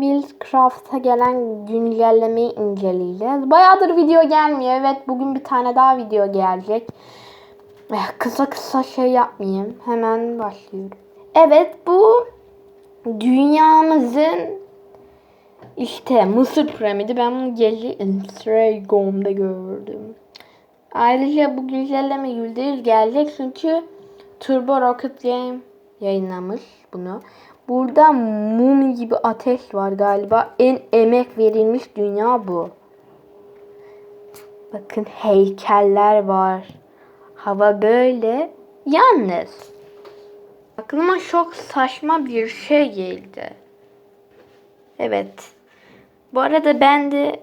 Buildcraft'a gelen güncellemeyi inceleyeceğiz. Bayağıdır video gelmiyor. Evet bugün bir tane daha video gelecek. Eh, Kısa kısa şey yapmayayım. Hemen başlıyorum. Evet bu dünyamızın işte Mısır piramidi. Ben bunu gece Instagram'da gördüm. Ayrıca bu güncelleme %100 gelecek çünkü Turbo Rocket Game yayınlamış bunu. Burada mum gibi ateş var galiba. En emek verilmiş dünya bu. Bakın heykeller var. Hava böyle. Yalnız aklıma çok saçma bir şey geldi. Evet. Bu arada ben de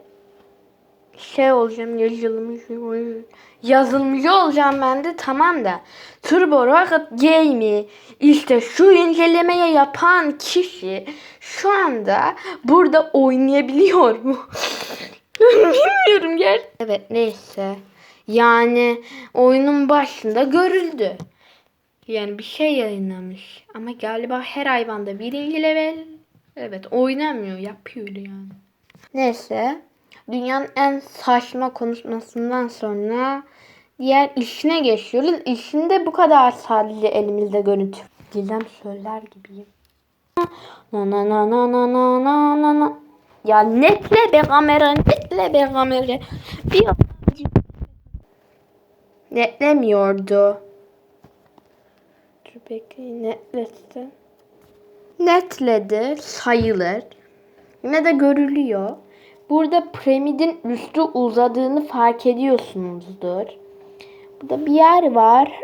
şey olacağım yazılımcı yazılımcı olacağım ben de tamam da Turbo Rocket Game'i işte şu incelemeyi yapan kişi şu anda burada oynayabiliyor mu? Bilmiyorum gel. Evet neyse. Yani oyunun başında görüldü. Yani bir şey yayınlamış. Ama galiba her hayvanda birinci level. Evet oynamıyor yapıyor yani. Neyse. Dünyanın en saçma konuşmasından sonra diğer işine geçiyoruz. İşinde bu kadar sadece elimizde görüntü. Dilem söyler gibiyim. Na na na na na na na na na. Ya netle be kamera, netle be kamera. Bir netlemiyordu. Dur bekleyin netlesin. Netledi sayılır. Yine de görülüyor. Burada piramidin üstü uzadığını fark ediyorsunuzdur. Burada bir yer var.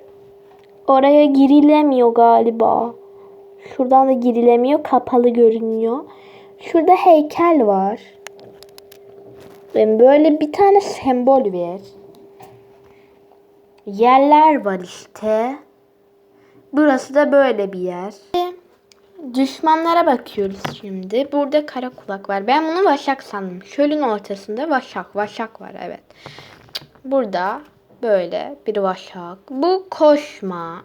Oraya girilemiyor galiba. Şuradan da girilemiyor. Kapalı görünüyor. Şurada heykel var. Ve böyle bir tane sembol var. Yerler var işte. Burası da böyle bir yer. Düşmanlara bakıyoruz şimdi. Burada kara kulak var. Ben bunu vaşak sandım. Çölün ortasında vaşak. Vaşak var evet. Burada böyle bir vaşak. Bu koşma.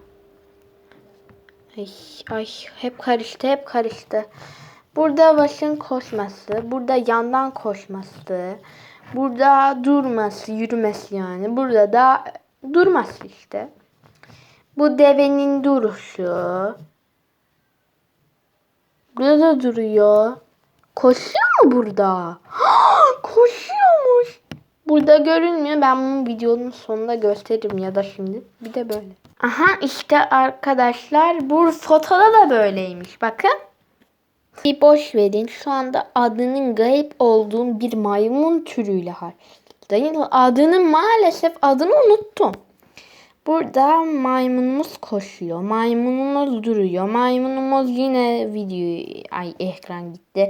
Ay, ay hep karıştı hep karıştı. Burada başın koşması. Burada yandan koşması. Burada durması, yürümesi yani. Burada da durması işte. Bu devenin duruşu. Burada da duruyor. Koşuyor mu burada? Koşuyormuş. Burada görünmüyor. Ben bunu videonun sonunda gösteririm ya da şimdi. Bir de böyle. Aha işte arkadaşlar bu fotoda da böyleymiş. Bakın. Bir boş verin. Şu anda adının gayip olduğum bir maymun türüyle harçlıyım. Adını maalesef adını unuttum. Burada maymunumuz koşuyor. Maymunumuz duruyor. Maymunumuz yine video ay ekran gitti.